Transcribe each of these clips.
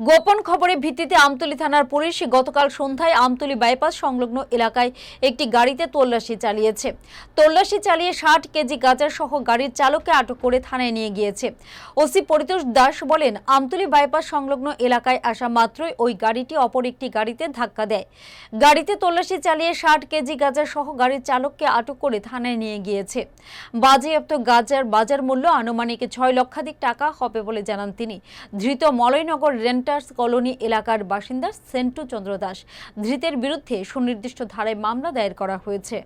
গোপন খবরের ভিত্তিতে আমতলী থানার পুলিশ গতকাল সন্ধ্যায় আমতলী বাইপাস সংলগ্ন এলাকায় একটি গাড়িতে তল্লাশি চালিয়েছে। তল্লাশি চালিয়ে ষাট কেজি গাঁজা সহ গাড়ির চালককে আটক করে থানায় নিয়ে গিয়েছে। ওসি পরিতোষ দাস বলেন, আমতলী বাইপাস সংলগ্ন এলাকায় আসা মাত্রই ওই গাড়িটি অপর একটি গাড়িতে ধাক্কা দেয়। গাড়িতে তল্লাশি চালিয়ে ষাট কেজি গাঁজা সহ গাড়ির চালককে আটক করে থানায় নিয়ে গিয়েছে। বাজেয়াপ্ত গাজার বাজার মূল্য আনুমানিক ছয় লক্ষাধিক টাকা হবে বলে জানান তিনি। ধৃত মলয়নগর রেন্টার্স কলোনি এলাকার বাসিন্দা সেন্টু চন্দ্র দাস। ধৃতের বিরুদ্ধে সুনির্দিষ্ট ধারায় মামলা দায়ের করা হয়েছে।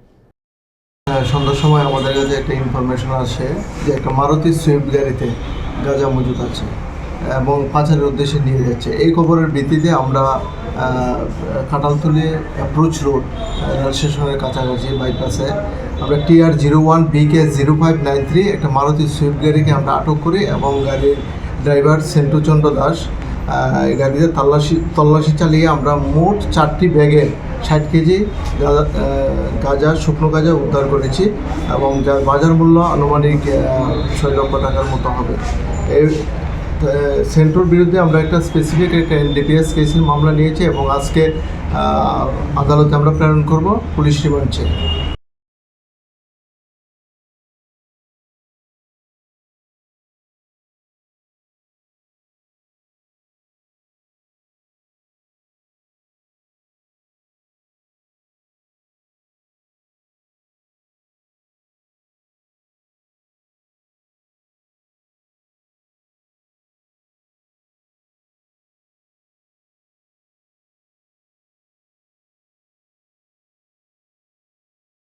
হ্যাঁ, সন্ধ্যার সময় আমাদের কাছে একটা ইনফরমেশন আসে যে একটা মারুতি সুইফট গাড়িতে গাঁজা মজুদ আছে এবং পাচারের উদ্দেশ্যে নিয়ে যাচ্ছে। এই খবরের ভিত্তিতে আমরা আহ, কাঁঠালতলি অ্যাপ্রোচ রোড রেল স্টেশনের কাছাকাছি বাইপাসে আমরা TR zero one BK zero five nine three একটা মারুতি সুইফট গাড়িকে আমরা আটক করি এবং গাড়ির ড্রাইভার সেন্টুচন্দ্র দাস গাড়িতে তল্লাশি তল্লাশি চালিয়ে আমরা মোট চারটি ব্যাগে ষাট কেজি গাঁজা শুকনো গাঁজা উদ্ধার করেছি এবং যার বাজার মূল্য আনুমানিক ছয় লক্ষ টাকার মতো হবে। এই সেন্ট্রোর বিরুদ্ধে আমরা একটা স্পেসিফিক একটা এনডিপিএস কেসের মামলা নিয়েছি এবং আজকে আদালতে আমরা প্রেরণ করব, পুলিশ রিমান্ডে